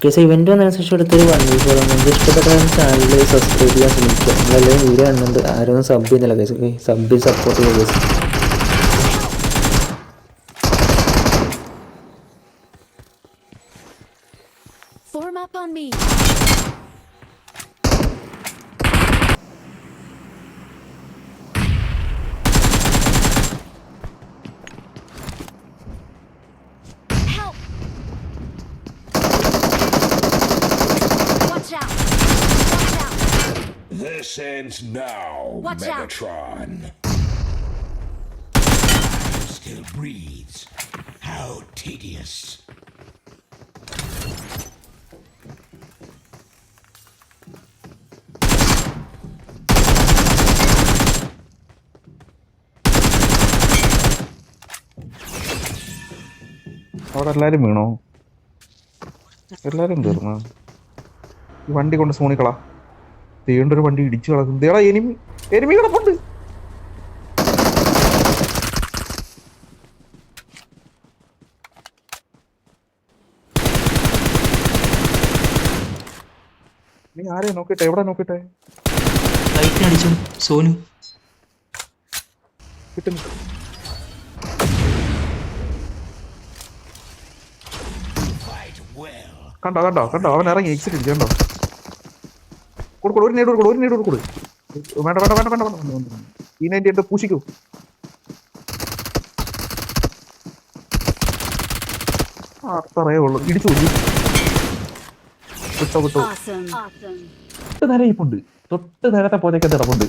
Case event വന്നതിന് ശേഷം എടുത്തൊരു വൺ വീക്ക് പോലെ നിങ്ങൾക്ക് ഇഷ്ടപ്പെട്ട ചാനൽ സബ്സ്ക്രൈബ് ചെയ്യാൻ ശ്രമിക്കുക നിങ്ങളെല്ലാവരും വീഡിയോ കാണുന്നുണ്ട് ആരും സബ് ചെയ്യുന്നില്ല കേസ് സബ് ചെയ്ത് സപ്പോർട്ട് ചെയ്യുക കേസ് Form up on me. Help! Watch out! Watch out! This ends now, Watch out. Megatron. Still breathes. How tedious. അവിടെ എല്ലാരും വീണോ എല്ലാരും തീർന്നു വണ്ടി കൊണ്ട് സൂണിക്കളാ തീണ്ട ഒരു വണ്ടി ഇടിച്ചു കളക്കും ദേടാ എനിമി എനിമി കിടപ്പുണ്ട്. നീ ആരെ നോക്കട്ടെ? എവിടെ നോക്കട്ടെ? അടിച്ചു. സോനു. കിട്ടുന്നു കണ്ടോ കണ്ടോ കണ്ടോ? അവൻ ഇറങ്ങി എക്സിറ്റ് ഇരിക്കണ്ടോ കണ്ടോ? കൊടുക്കൊടു ഒരു നേട് കൊടുക്കൊടു ഒരു നേട് കൊടുക്കൂ വേണ്ട വേണ്ട വേണ്ട വേണ്ട വേണ്ട. ഈ നൈന്റി എട്ട് പൂശിക്കൂ. അത്രേ ഉള്ളു. ഇടിച്ചു പോയി. വിട്ടോ വിട്ടോ. Awesome. Awesome. തൊട്ട് നേരെ ഇപ്പുണ്ട് തൊട്ട് നേരത്തെ പോലെയൊക്കെ തിടപ്പുണ്ട്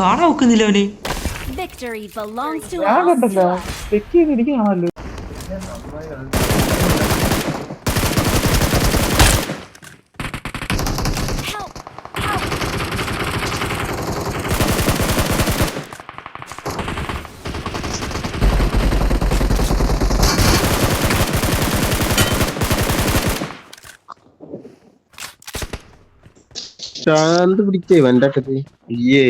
കാണാൻ വെക്കുന്നില്ല അവന്. ഞാൻ കണ്ടല്ലോ. ചെക്ക് ചെയ്ത് എനിക്ക് കാണാമല്ലോ ശാന്ത് പിടിക്കേ ഇവന്റെ അക്കത്ത് അയ്യേ.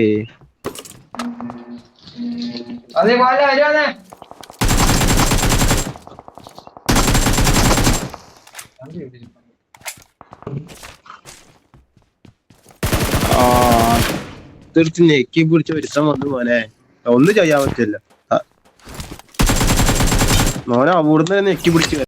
ആ തീർച്ച ഞെക്കി പിടിച്ച ഒരുത്തം വന്നു മോനെ. ഒന്നും ചെയ്യാൻ പറ്റില്ല. മോനെ അവിടുന്ന് നെക്കി പിടിച്ച്